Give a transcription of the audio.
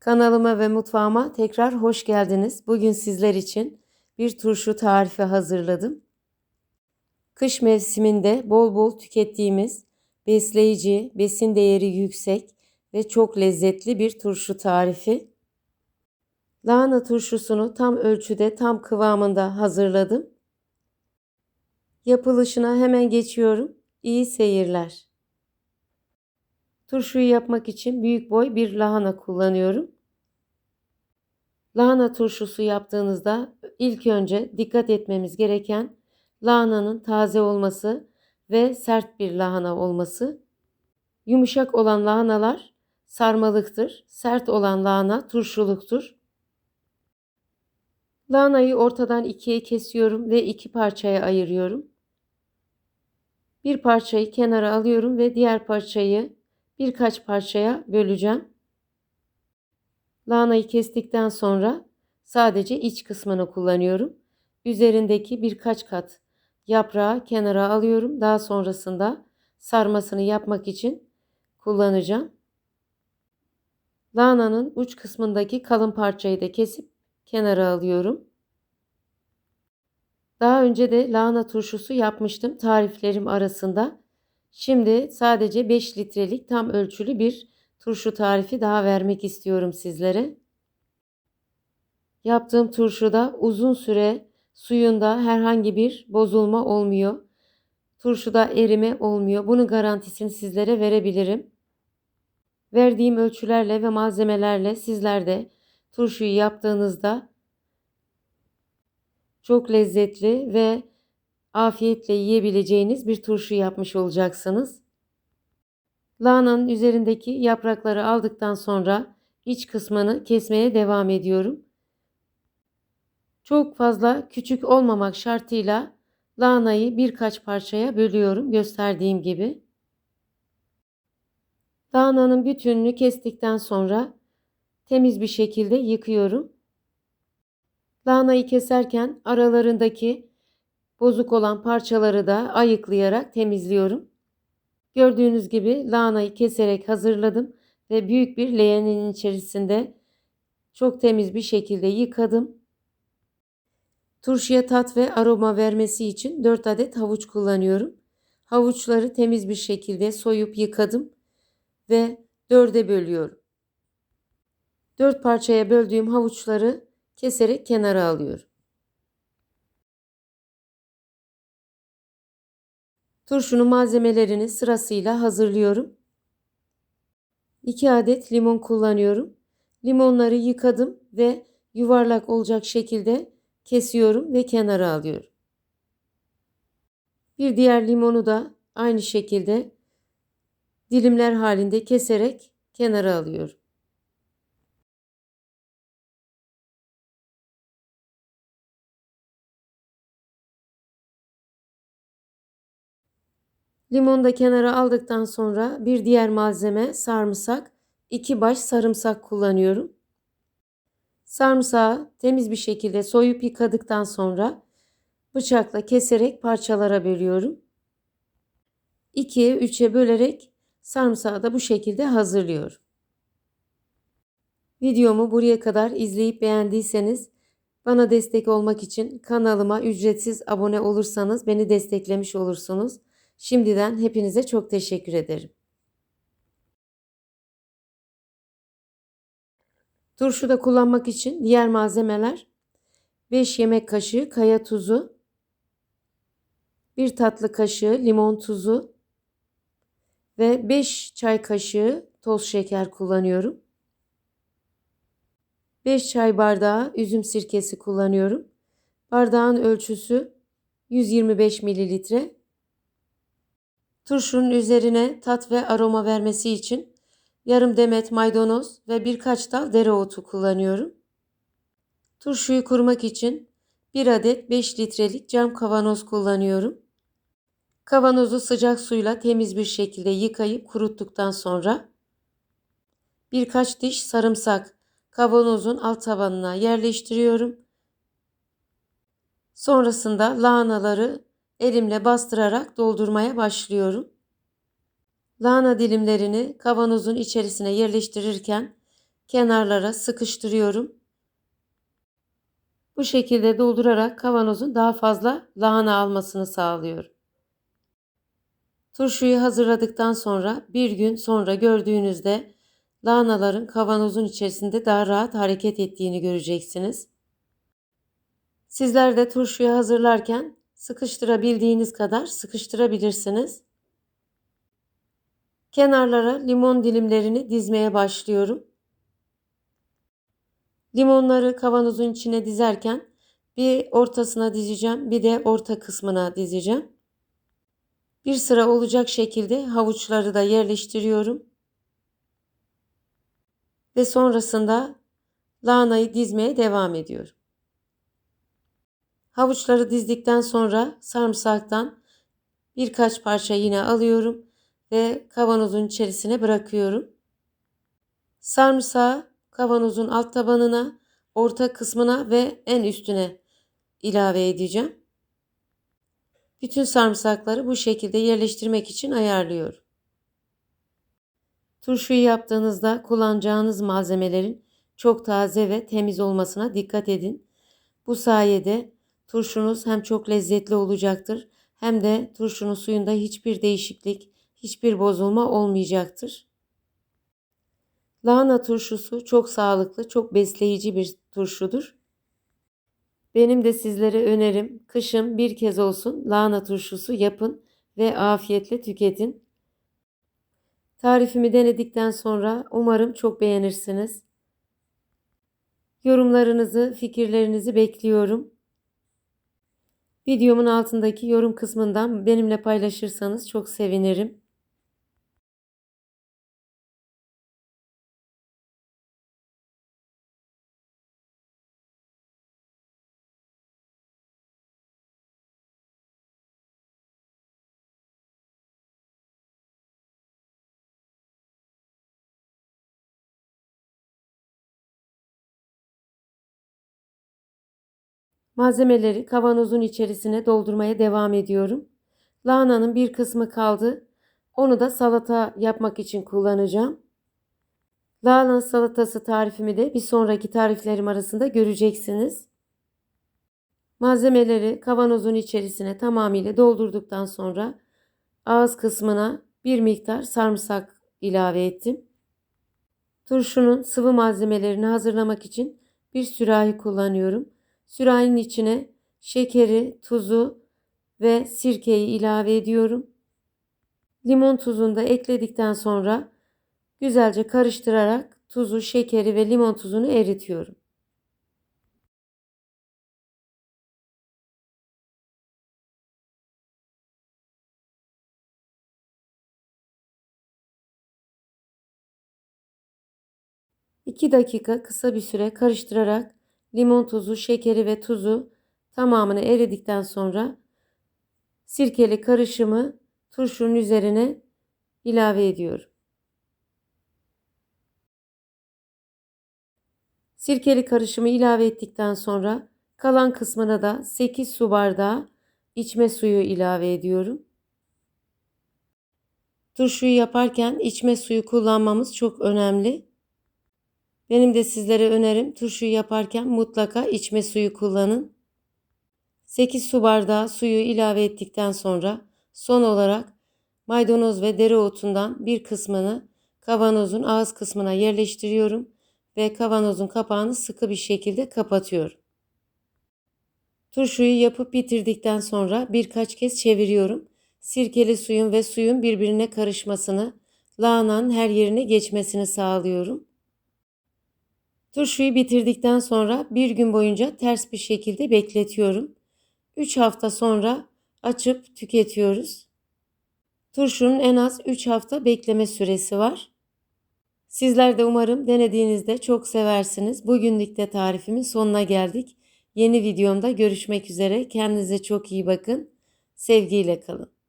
Kanalıma ve mutfağıma tekrar hoş geldiniz. Bugün sizler için bir turşu tarifi hazırladım. Kış mevsiminde bol bol tükettiğimiz besleyici, besin değeri yüksek ve çok lezzetli bir turşu tarifi. Lahana turşusunu tam ölçüde, tam kıvamında hazırladım. Yapılışına hemen geçiyorum. İyi seyirler. Turşuyu yapmak için büyük boy bir lahana kullanıyorum. Lahana turşusu yaptığınızda ilk önce dikkat etmemiz gereken lahananın taze olması ve sert bir lahana olması. Yumuşak olan lahanalar sarmalıktır. Sert olan lahana turşuluktur. Lahanayı ortadan ikiye kesiyorum ve iki parçaya ayırıyorum. Bir parçayı kenara alıyorum ve diğer parçayı birkaç parçaya böleceğim. Lahanayı kestikten sonra sadece iç kısmını kullanıyorum. Üzerindeki birkaç kat yaprağı kenara alıyorum. Daha sonrasında sarmasını yapmak için kullanacağım. Lahananın uç kısmındaki kalın parçayı da kesip kenara alıyorum. Daha önce de lahana turşusu yapmıştım tariflerim arasında. Şimdi sadece 5 litrelik tam ölçülü bir turşu tarifi daha vermek istiyorum sizlere. Yaptığım turşuda uzun süre suyunda herhangi bir bozulma olmuyor. Turşuda erime olmuyor. Bunun garantisini sizlere verebilirim. Verdiğim ölçülerle ve malzemelerle sizler de turşuyu yaptığınızda çok lezzetli ve afiyetle yiyebileceğiniz bir turşu yapmış olacaksınız. Lahananın üzerindeki yaprakları aldıktan sonra iç kısmını kesmeye devam ediyorum. Çok fazla küçük olmamak şartıyla lahanayı birkaç parçaya bölüyorum gösterdiğim gibi. Lahananın bütününü kestikten sonra temiz bir şekilde yıkıyorum. Lahanayı keserken aralarındaki bozuk olan parçaları da ayıklayarak temizliyorum. Gördüğünüz gibi lahanayı keserek hazırladım ve büyük bir leğenin içerisinde çok temiz bir şekilde yıkadım. Turşuya tat ve aroma vermesi için 4 adet havuç kullanıyorum. Havuçları temiz bir şekilde soyup yıkadım ve 4'e bölüyorum. 4 parçaya böldüğüm havuçları keserek kenara alıyorum. Turşunun malzemelerini sırasıyla hazırlıyorum. 2 adet limon kullanıyorum. Limonları yıkadım ve yuvarlak olacak şekilde kesiyorum ve kenara alıyorum. Bir diğer limonu da aynı şekilde dilimler halinde keserek kenara alıyorum. Limonu da kenara aldıktan sonra bir diğer malzeme sarımsak. 2 baş sarımsak kullanıyorum. Sarımsağı temiz bir şekilde soyup yıkadıktan sonra bıçakla keserek parçalara bölüyorum. 2'ye 3'e bölerek sarımsağı da bu şekilde hazırlıyorum. Videomu buraya kadar izleyip beğendiyseniz bana destek olmak için kanalıma ücretsiz abone olursanız beni desteklemiş olursunuz. Şimdiden hepinize çok teşekkür ederim. Turşuda kullanmak için diğer malzemeler 5 yemek kaşığı kaya tuzu, 1 tatlı kaşığı limon tuzu ve 5 çay kaşığı toz şeker kullanıyorum. 5 çay bardağı üzüm sirkesi kullanıyorum. Bardağın ölçüsü 125 mililitre. Turşunun üzerine tat ve aroma vermesi için yarım demet maydanoz ve birkaç dal dereotu kullanıyorum. Turşuyu kurmak için 1 adet 5 litrelik cam kavanoz kullanıyorum. Kavanozu sıcak suyla temiz bir şekilde yıkayıp kuruttuktan sonra birkaç diş sarımsak kavanozun alt tabanına yerleştiriyorum. Sonrasında lahanaları elimle bastırarak doldurmaya başlıyorum. Lahana dilimlerini kavanozun içerisine yerleştirirken kenarlara sıkıştırıyorum. Bu şekilde doldurarak kavanozun daha fazla lahana almasını sağlıyorum. Turşuyu hazırladıktan sonra bir gün sonra gördüğünüzde lahanaların kavanozun içerisinde daha rahat hareket ettiğini göreceksiniz. Sizler de turşuyu hazırlarken sıkıştırabildiğiniz kadar sıkıştırabilirsiniz. Kenarlara limon dilimlerini dizmeye başlıyorum. Limonları kavanozun içine dizerken bir ortasına dizeceğim, bir de orta kısmına dizeceğim. Bir sıra olacak şekilde havuçları da yerleştiriyorum. Ve sonrasında lahanayı dizmeye devam ediyorum. Havuçları dizdikten sonra sarımsaktan birkaç parça yine alıyorum ve kavanozun içerisine bırakıyorum. Sarımsağı kavanozun alt tabanına, orta kısmına ve en üstüne ilave edeceğim. Bütün sarımsakları bu şekilde yerleştirmek için ayarlıyorum. Turşuyu yaptığınızda kullanacağınız malzemelerin çok taze ve temiz olmasına dikkat edin. Bu sayede turşunuz hem çok lezzetli olacaktır hem de turşunun suyunda hiçbir değişiklik, hiçbir bozulma olmayacaktır. Lahana turşusu çok sağlıklı, çok besleyici bir turşudur. Benim de sizlere önerim kışın bir kez olsun lahana turşusu yapın ve afiyetle tüketin. Tarifimi denedikten sonra umarım çok beğenirsiniz. Yorumlarınızı, fikirlerinizi bekliyorum. Videomun altındaki yorum kısmından benimle paylaşırsanız çok sevinirim. Malzemeleri kavanozun içerisine doldurmaya devam ediyorum. Lahananın bir kısmı kaldı. Onu da salata yapmak için kullanacağım. Lahana salatası tarifimi de bir sonraki tariflerim arasında göreceksiniz. Malzemeleri kavanozun içerisine tamamıyla doldurduktan sonra ağız kısmına bir miktar sarımsak ilave ettim. Turşunun sıvı malzemelerini hazırlamak için bir sürahi kullanıyorum. Sürahinin içine şekeri, tuzu ve sirkeyi ilave ediyorum. Limon tuzunu da ekledikten sonra güzelce karıştırarak tuzu, şekeri ve limon tuzunu eritiyorum. İki dakika kısa bir süre karıştırarak limon tuzu, şekeri ve tuzu tamamını eridikten sonra sirkeli karışımı turşunun üzerine ilave ediyorum. Sirkeli karışımı ilave ettikten sonra kalan kısmına da 8 su bardağı içme suyu ilave ediyorum. Turşuyu yaparken içme suyu kullanmamız çok önemli. Benim de sizlere önerim turşuyu yaparken mutlaka içme suyu kullanın. 8 su bardağı suyu ilave ettikten sonra son olarak maydanoz ve dereotundan bir kısmını kavanozun ağız kısmına yerleştiriyorum ve kavanozun kapağını sıkı bir şekilde kapatıyorum. Turşuyu yapıp bitirdikten sonra birkaç kez çeviriyorum. Sirkeli suyun ve suyun birbirine karışmasını, lahananın her yerine geçmesini sağlıyorum. Turşuyu bitirdikten sonra bir gün boyunca ters bir şekilde bekletiyorum. 3 hafta sonra açıp tüketiyoruz. Turşunun en az 3 hafta bekleme süresi var. Sizler de umarım denediğinizde çok seversiniz. Bugünlük de tarifimin sonuna geldik. Yeni videomda görüşmek üzere. Kendinize çok iyi bakın. Sevgiyle kalın.